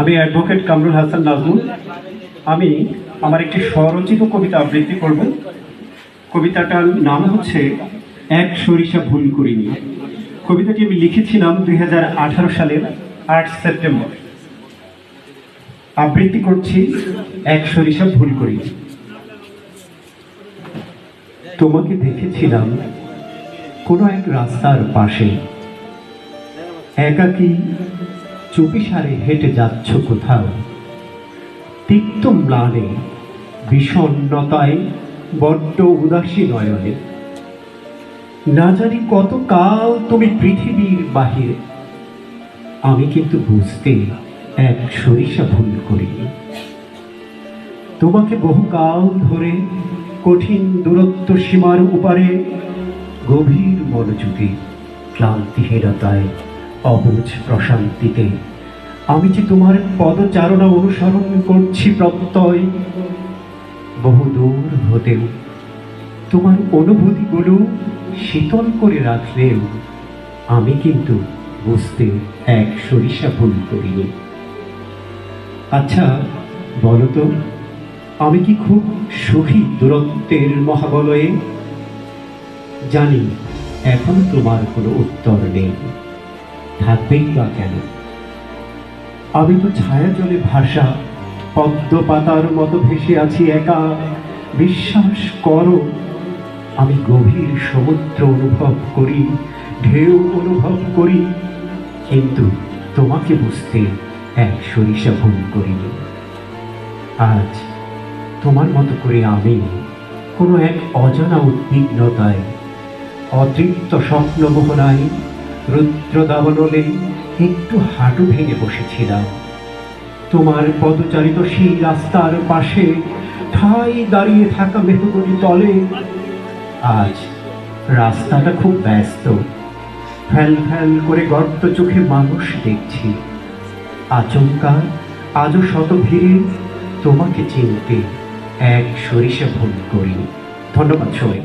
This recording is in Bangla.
আমি অ্যাডভোকেট কামরুল হাসান নাজমুল। আমি আমার একটি স্বরচিত কবিতা আবৃত্তি করব। কবিতাটার নাম হচ্ছে এক সরিষা ভুল করিনি। কবিতাটি আমি লিখেছিলাম দুই হাজার আঠারো সালের আট সেপ্টেম্বর। আবৃত্তি করছি এক সরিষা ভুল করিনি। তোমাকে দেখেছিলাম কোনো এক রাস্তার পাশে। একাকী চুপিসারে হেঁটে যাচ্ছ কোথাও? তিক্ত ম্লানে, বিষণ্ণতায়, বড্ড উদাসী নয়নে। না জানি কত কাল তুমি পৃথিবীর বাহিরে। আমি কিন্তু বুঝতে এক সরিষা ভুল করিনি। তোমাকে বহুকাল ধরে কঠিন দূরত্ব সীমার উপারে গভীর মনোযোগে ক্লান্তিহীনতায় অবুঝ প্রশান্তিতে। আমি যে তোমার পদচারণা অনুসরণ করছি প্রত্যয়, বহু দূর হতেও তোমার অনুভূতিগুলো শীতল করে রাখলেও আমি কিন্তু বুঝতে এক সরিষা ভুল করিনি। আচ্ছা বলো তো, আমি কি খুব সুখী দূরত্বের মহাবলয়ে? জানি, এখন তোমার কোনো উত্তর নেই। থাকবেই বা কেন? আমি তো ছায়া জলে ভাষা, পদ্ম পাতার মতো ভেসে আছি একা। বিশ্বাস করো, আমি গভীর সমুদ্র অনুভব করি, ঢেউ অনুভব করি, কিন্তু তোমাকে বুঝতে এক সরিষা ভুল করিনি। আজ তোমার মতো করে আমি কোনো এক অজানা উদ্বিগ্নতায় অতৃপ্ত স্বপ্ন মোহনায় রুদ্র দাবনলে একটু হাঁটু ভেঙে বসেছিলাম। তোমার পদচারিত সেই রাস্তার পাশে ঠাই দাঁড়িয়ে থাকা মেহগনি তলে আজ রাস্তাটা খুব ব্যস্ত। ফ্যাল ফ্যাল করে গর্ত চোখে মানুষ দেখছি। আচমকা আজও শত ভিড়ে তোমাকে চিনতে এক সরিষা ভুল করি। ধন্যবাদ সবাই